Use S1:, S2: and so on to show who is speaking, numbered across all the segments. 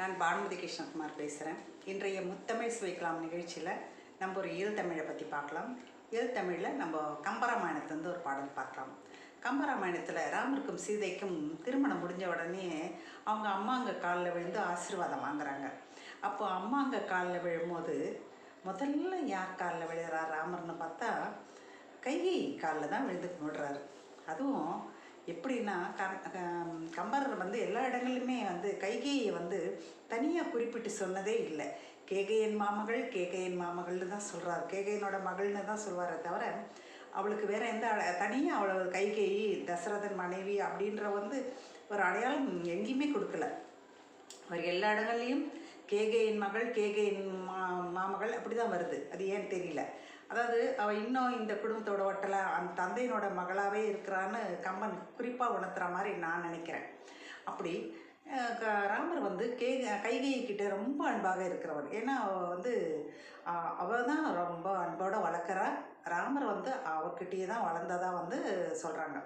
S1: நான் பானுமதி கிருஷ்ணகுமார் பேசுகிறேன் இன்றைய முத்தமிழ் சுவைக்கலாம் நிகழ்ச்சியில் நம்ம ஒரு ஈழ்த்தமிழை பற்றி பார்க்கலாம். ஈழ்த்தமிழில் நம்ம கம்பராமாயணத்துலேருந்து ஒரு பாடல் பார்க்கலாம். கம்பராமாயணத்தில் ராமருக்கும் சீதைக்கும் திருமணம் முடிஞ்ச உடனே அவங்க அம்மாங்க காலில் விழுந்து ஆசீர்வாதம் வாங்குறாங்க. அப்போ அம்மாங்க காலில் விழும்போது முதல்ல யார் காலில் விழுகிறார் ராமர்னு பார்த்தா கையை காலில் தான் விழுந்து கும்பிடுறாரு அதுவும் எப்படின்னா கம்பர் வந்து எல்லா இடங்கள்லையுமே வந்து கைகேயை வந்து தனியாக குறிப்பிட்டு சொன்னதே இல்லை. கேகையன் மாமகள் கேகையன் மாமகள்னு தான் சொல்கிறார் கேகையனோட மகள்னு தான் சொல்வாரே தவிர அவளுக்கு வேற எந்த அட- தனியாக அவளோட கைகேயி தசரதன் மனைவி அப்படின்ற வந்து ஒரு அடையாளம் எங்கேயுமே கொடுக்கல. அவர் எல்லா இடங்கள்லையும் கேகையின் மகள் கேகையின் மா மாமகள் அப்படி தான் வருது. அது ஏன்னு தெரியல. அதாவது அவள் இன்னும் இந்த குடும்பத்தோட ஒட்டலை அந்த தந்தையினோட மகளாகவே இருக்கிறான்னு கம்பன் குறிப்பாக உணர்த்துற மாதிரி நான் நினைக்கிறேன். அப்படி க- ராமர் வந்து கே கைகையை கிட்டே ரொம்ப அன்பாக இருக்கிறவர். ஏன்னா அவள் வந்து அவள் தான் ரொம்ப அன்போடு வளர்க்குறா. ராமர் வந்து அவர்கிட்டயே தான் வளர்ந்ததாக வந்து சொல்கிறாங்க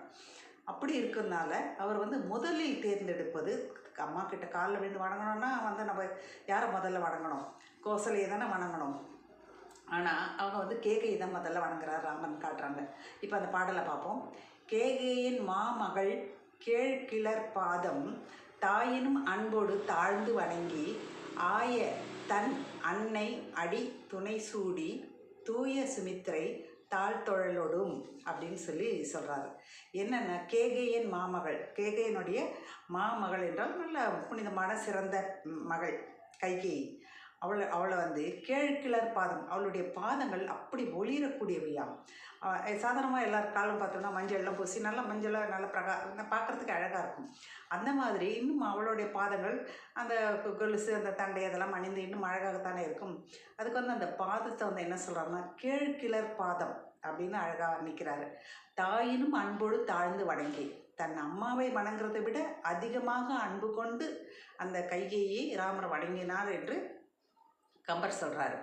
S1: அப்படி இருக்கிறதுனால அவர் வந்து முதலில் தேர்ந்தெடுப்பது அம்மா கிட்ட காலில் விழுந்து வணங்கணும்னா வந்து நம்ம யாரை முதல்ல வணங்கணும்? கோசலையை தானே வணங்கணும்? ஆனால் அவங்க வந்து கேகையை தான் முதல்ல வணங்குறார் ராமன் காட்டுறாங்க. இப்போ அந்த பாடலை பார்ப்போம். கேகையின் மாமகள் கேழ்கிளர் பாதம் தாயினும் அன்போடு தாழ்ந்து வணங்கி ஆய தன் அன்னை அடி துணை சூடி தூய சுமித்திரை தாழ்த்தொழலோடும் அப்படின்னு சொல்லி சொல்கிறாரு என்னென்ன கேகையின் மாமகள் கேகையனுடைய மாமகள் என்றால் நல்ல புனிதமான சிறந்த மகள் கைகேயி. அவளை அவளை வந்து கேழ்கிளர் பாதம் அவளுடைய பாதங்கள் அப்படி ஒளிரக்கூடியவையாம். சாதாரணமாக எல்லார் காலம் பார்த்தோம்னா மஞ்சள்லாம் பூசி நல்லா மஞ்சளாக நல்லா பிரகா பார்க்குறதுக்கு அழகாக இருக்கும். அந்த மாதிரி இன்னும் அவளுடைய பாதங்கள் அந்த கொலுசு அந்த தண்டை அதெல்லாம் அணிந்து இன்னும் அழகாகத்தானே இருக்கும். அதுக்கு வந்து அந்த பாதத்தை வந்து என்ன சொல்கிறாங்கன்னா கேழ்கிளர் பாதம் அப்படின்னு அழகாக வர்ணிக்கிறாரு. தாயினும் அன்போடு தாழ்ந்து வணங்கி தன் அம்மாவை வணங்குறதை விட அதிகமாக அன்பு கொண்டு அந்த கையையே ராமர் வணங்கினார் என்று கம்பர் சொல்கிறாரு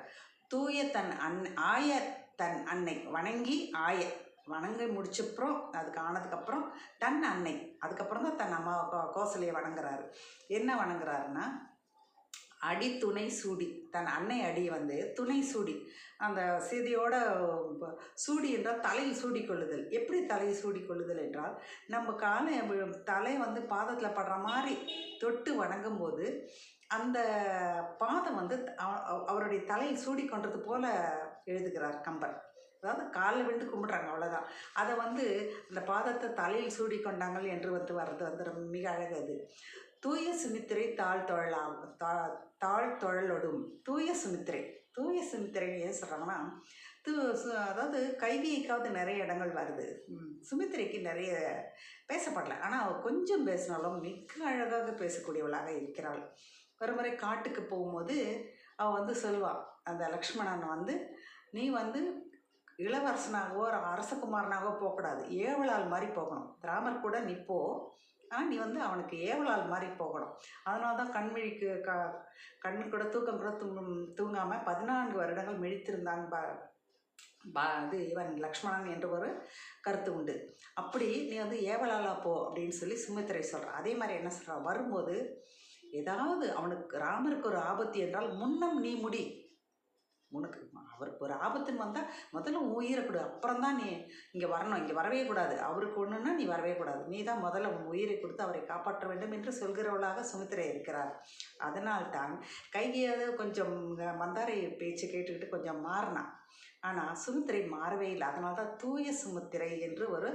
S1: தூய தன் அன் ஆய தன் அன்னை வணங்கி ஆய வணங்கி முடிச்சப்புறம் அதுக்கு ஆனதுக்கப்புறம் தன் அன்னை அதுக்கப்புறம் தான் தன் அம்மா கோ கோசலையை வணங்குறாரு. என்ன வணங்குறாருன்னா அடி துணை சூடி தன் அன்னை அடி வந்து துணை சூடி அந்த சீதையோட சூடி என்றால் தலையில் சூடி கொள்ளுதல் எப்படி தலையை சூடி கொள்ளுதல் என்றால் நம்ம காலை தலை வந்து பாதத்தில் படுற மாதிரி தொட்டு வணங்கும்போது அந்த பாதம் வந்து அவருடைய தலையில் சூடி கொண்டது போல எழுதுகிறார் கம்பர். அதாவது காலில் விழுந்து கும்பிட்றாங்க அவ்வளோதான் அதை வந்து அந்த பாதத்தை தலையில் சூடி கொண்டாங்கள் என்று வந்து வர்றது வந்து ரொம்ப மிக அழகு அது தூய சுமித்திரை தாழ் தொழலாம் தா தாழ் தொழலொடும். தூய சுமித்திரை தூய சுமித்திரைன்னு ஏன் சொல்கிறாங்கன்னா தூ சு- அதாவது கைவியைக்காவது நிறைய இடங்கள் வருது. சுமித்திரைக்கு நிறைய பேசப்படலை. ஆனால் அவள் கொஞ்சம் பேசினாலும் மிக அழகாக பேசக்கூடியவளாக இருக்கிறாள். ஒரு முறை காட்டுக்கு போகும்போது அவள் வந்து சொல்லுவாள் அந்த லக்ஷ்மணன் வந்து நீ வந்து இளவரசனாகவோ ஒரு அரசகுமாரனாகவோ போகக்கூடாது. ஏவலால் மாதிரி போகணும். ராமர் கூட நீ போ. ஆனால் நீ வந்து அவனுக்கு ஏவலால் மாதிரி போகணும். அதனால தான் கண்மிழிக்கு க கண்ணு கூட தூக்கம் கூட தூங்கும் தூங்காமல் பதினான்கு வருடங்கள் மிழித்திருந்தான் பா பா இது இவன் லக்ஷ்மணன் என்ற ஒரு கருத்து உண்டு. அப்படி நீ வந்து ஏவலாலா போ அப்படின்னு சொல்லி சுமித்திரை சொல்கிறான் அதே மாதிரி என்ன சொல்கிறான் வரும்போது ஏதாவது அவனுக்கு ராமருக்கு ஒரு ஆபத்து என்றால் முன்னம் நீ முடி. உனக்கு அவருக்கு ஒரு ஆபத்துன்னு வந்தால் முதல்ல உயிரை கொடு. அப்புறம் தான் நீ இங்கே வரணும். இங்கே வரவே கூடாது. அவருக்கு ஒன்றுன்னா நீ வரவே கூடாது. நீ தான் முதல்ல உன் உயிரை கொடுத்து அவரை காப்பாற்ற வேண்டும் என்று சொல்கிறவளாக சுமித்திரை இருக்கிறார். அதனால்தான் கைகையாவது கொஞ்சம் மந்தாரை பேச்சு கேட்டுக்கிட்டு கொஞ்சம் மாறினான். ஆனால் சுமித்திரை மாறவே இல்லை. அதனால தான் தூய சுமித்திரை என்று ஒரு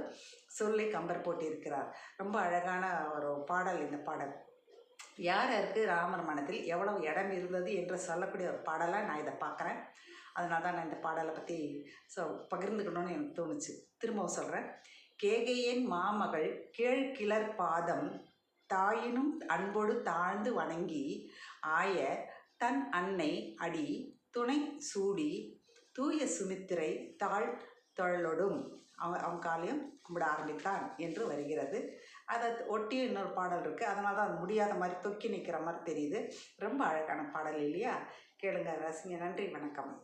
S1: சொல்லை கம்பர் போட்டிருக்கிறார். ரொம்ப அழகான ஒரு பாடல் இந்த பாடல். யார் யாருக்கு ராமர் மனத்தில் எவ்வளவு இடம் இருந்தது என்று சொல்லக்கூடிய ஒரு பாடலாக நான் இதை பார்க்குறேன். அதனால தான் நான் இந்த பாடலை பற்றி ஸோ பகிர்ந்துக்கணும்னு எனக்கு தோணுச்சு. திரும்பவும் சொல்கிறேன் கேகையின் மாமகள் கேழ்கிளர் பாதம் தாயினும் அன்போடு தாழ்ந்து வணங்கி ஆய தன் அன்னை அடி துணை சூடி தூய சுமித்திரை தாழ் தொழலொடும் அவன் அவன் காலையும் கும்பிட ஆரம்பித்தான் என்று வருகிறது. அதை ஒட்டி இன்னொரு பாடல் இருக்குது அதனால தான் அது முடியாத மாதிரி தொக்கி நிற்கிற மாதிரி தெரியுது. ரொம்ப அழகான பாடல் இல்லையா? கேளுங்க ரசிங்க நன்றி. வணக்கம்.